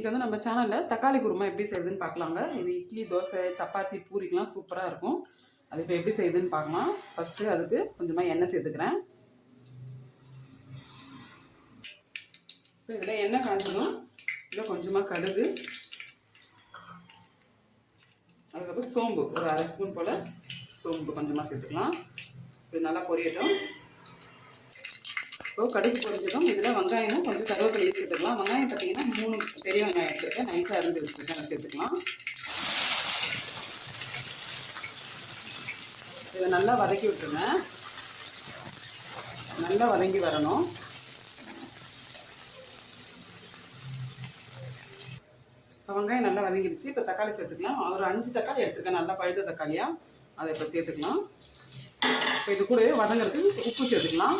இன்னைக்கு வந்து நம்ம சேனலில் தக்காளி குருமா எப்படி செய்யுதுன்னு பார்க்கலாங்க. இது இட்லி தோசை சப்பாத்தி பூரிக்கெலாம் சூப்பராக இருக்கும். அது இப்போ எப்படி செய்யுதுன்னு பார்க்கலாம் ஃபஸ்ட்டு அதுக்கு கொஞ்சமாக எண்ணெய் சேர்த்துக்கிறேன். இப்போ இதில் எண்ணெய் காஞ்சதும் இதில் கொஞ்சமாக கடுகு. அதுக்கப்புறம் சோம்பு ஒரு அரை ஸ்பூன் போல் சோம்பு கொஞ்சமாக சேர்த்துக்கலாம். இது நல்லா பொரியட்டும். இப்போ கடுகு பொரிஞ்சதும் இதில் வெங்காயமும் கொஞ்சம் கருவேப்பிலையை சேர்த்துக்கலாம். வெங்காயம் பார்த்தீங்கன்னா மூணு பெரிய வெங்காயம் எடுத்துருக்கேன் நைஸாக இருந்து வச்சுருக்கேன் அதை சேர்த்துக்கலாம். இதை நல்லா வதக்கி விட்டுருங்க. நல்லா வதங்கி வரணும். இப்போ வெங்காயம் நல்லா வதங்கிடுச்சு. இப்போ தக்காளி சேர்த்துக்கலாம். ஒரு அஞ்சு தக்காளி எடுத்துருக்கேன். நல்லா பழுத்த தக்காளியாக அதை இப்போ சேர்த்துக்கலாம். இப்போ இது கூட வதங்கிறதுக்கு உப்பு சேர்த்துக்கலாம்.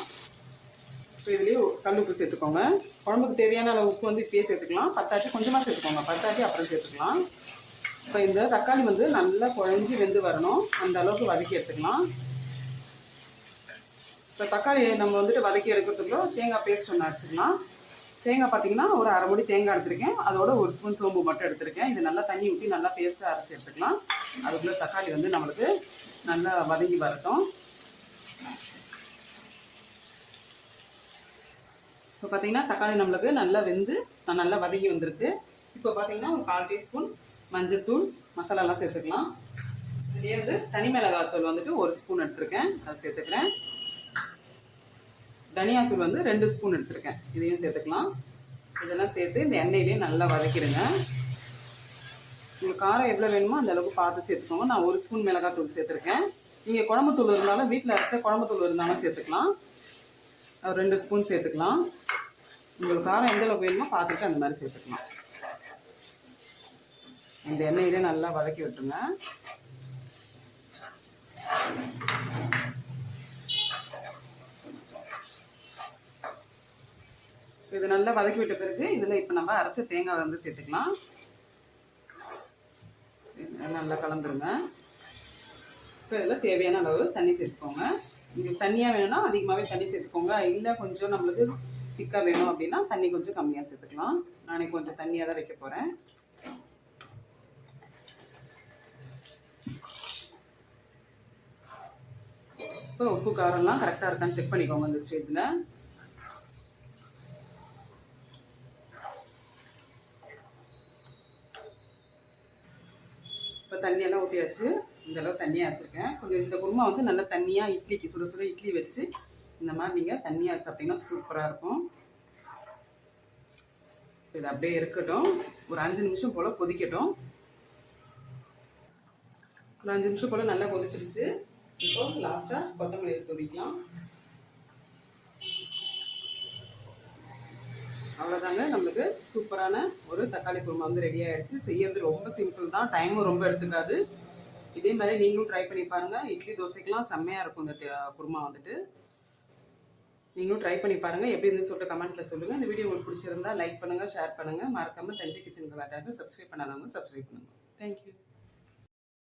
இப்போ இதுலேயே கல்லுப்பு சேர்த்துக்கோங்க. குழம்புக்கு தேவையான அளவு உப்பு வந்து இப்பயே சேர்த்துக்கலாம். பத்தாட்டி கொஞ்சமாக சேர்த்துக்கோங்க. பத்தாட்டி அப்புறம் சேர்த்துக்கலாம். இப்போ இந்த தக்காளி வந்து நல்லா குழஞ்சி வெந்து வரணும். அந்த அளவுக்கு வதக்கி எடுத்துக்கலாம். இப்போ தக்காளி நம்ம வந்துட்டு வதக்கி எடுக்கிறதுக்குள்ள தேங்காய் பேஸ்ட் ஒன்று அரைச்சிக்கலாம். தேங்காய் பார்த்தீங்கன்னா ஒரு அரை மணி தேங்காய் எடுத்திருக்கேன். அதோட ஒரு ஸ்பூன் சோம்பு மட்டும் எடுத்திருக்கேன். இது நல்லா தண்ணி ஊற்றி நல்லா பேஸ்ட்டாக அரைச்சி எடுத்துக்கலாம். அதுக்குள்ளே தக்காளி வந்து நம்மளுக்கு நல்லா வதங்கி வரட்டும். இப்போ பார்த்தீங்கன்னா தக்காளி நம்மளுக்கு நல்லா வெந்து நல்லா வதங்கி வந்திருக்கு. இப்போ பார்த்தீங்கன்னா ஒரு கால் டீஸ்பூன் மஞ்சத்தூள் மசாலாலாம் சேர்த்துக்கலாம். இதுலேயே வந்து தனி மிளகாத்தூள் வந்துட்டு ஒரு ஸ்பூன் எடுத்திருக்கேன். அதை சேர்த்துக்கிறேன். தனியாத்தூள் வந்து ரெண்டு ஸ்பூன் எடுத்திருக்கேன். இதையும் சேர்த்துக்கலாம். இதெல்லாம் சேர்த்து இந்த எண்ணெயிலேயே நல்லா வதக்கிடுங்க. உங்களுக்கு காரம் எவ்வளோ வேணுமோ அந்த அளவுக்கு பார்த்து சேர்த்துக்கோங்க. நான் ஒரு ஸ்பூன் மிளகாத்தூள் சேர்த்துருக்கேன். நீங்கள் குழம்புத்தூள் இருந்தாலும் வீட்டில் அரைச்ச குழம்புத்தூள் இருந்தாலும் சேர்த்துக்கலாம். ஒரு ரெண்டு ஸ்பூன் சேர்த்துக்கலாம். உங்களுக்கு காரம் எந்த அளவுக்கு வேணுமோ பார்த்துட்டு அந்த மாதிரி சேர்த்துக்கலாம். இந்த எண்ணெயிலே நல்லா வதக்கி விட்டுருங்க. இது நல்லா வதக்கி விட்ட பிறகு இதில் இப்போ நம்ம அரைச்ச தேங்காய் வந்து சேர்த்துக்கலாம். நல்லா கலந்துருங்க. இப்போ இதில் தேவையான அளவு தண்ணி சேர்த்துக்கோங்க. உங்களுக்கு தண்ணியாக வேணும்னா அதிகமாகவே தண்ணி சேர்த்துக்கோங்க. இல்லை கொஞ்சம் நம்மளுக்கு திக்காக வேணும் அப்படின்னா தண்ணி கொஞ்சம் கம்மியாக சேர்த்துக்கலாம். நானே கொஞ்சம் தண்ணியாக தான் வைக்க போகிறேன் இப்போ உப்பு காரம்லாம் கரெக்டாக இருக்கான்னு செக் பண்ணிக்கோங்க இந்த ஸ்டேஜில் இப்போ தண்ணியெல்லாம் ஊற்றியாச்சு இந்த அளவு தண்ணியாக வச்சுருக்கேன். கொஞ்சம் இந்த குருமா வந்து நல்லா தண்ணியாக இட்லிக்கு சுட சுட இட்லி வச்சு இந்த மாதிரி நீங்கள் தண்ணியாக சாப்பிட்டீங்கன்னா சூப்பராக இருக்கும். இது அப்படியே இருக்கட்டும். ஒரு அஞ்சு நிமிஷம் போல் கொதிக்கட்டும். ஒரு அஞ்சு நிமிஷம் போல் நல்லா கொதிச்சிருச்சு. இப்போ லாஸ்ட்டாக கொத்தமல்லி தூவிக்கலாம். அவ்வளோதாங்க நம்மளுக்கு சூப்பரான ஒரு தக்காளி குருமா வந்து ரெடி ஆகிடுச்சு செய்யறது ரொம்ப சிம்பிள் தான். டைமும் ரொம்ப எடுத்துக்காது. இதே மாதிரி நீங்களும் ட்ரை பண்ணி பாருங்கள் இட்லி தோசைக்கெலாம் செம்மையாக இருக்கும் இந்த குருமா வந்துட்டு. நீங்களும் ட்ரை பண்ணி பாருங்கள் எப்படி இருந்து சொல்லிட்டு கமெண்ட்டில் சொல்லுங்கள் இந்த வீடியோ உங்களுக்கு பிடிச்சிருந்தா லைக் பண்ணுங்கள் ஷேர் பண்ணுங்கள் மறக்காமல் தஞ்சை கிச்சன் கலாட்டாக சப்ஸ்கிரைப் பண்ணாதவங்க சப்ஸ்கிரைப் பண்ணுங்கள் தேங்க்யூ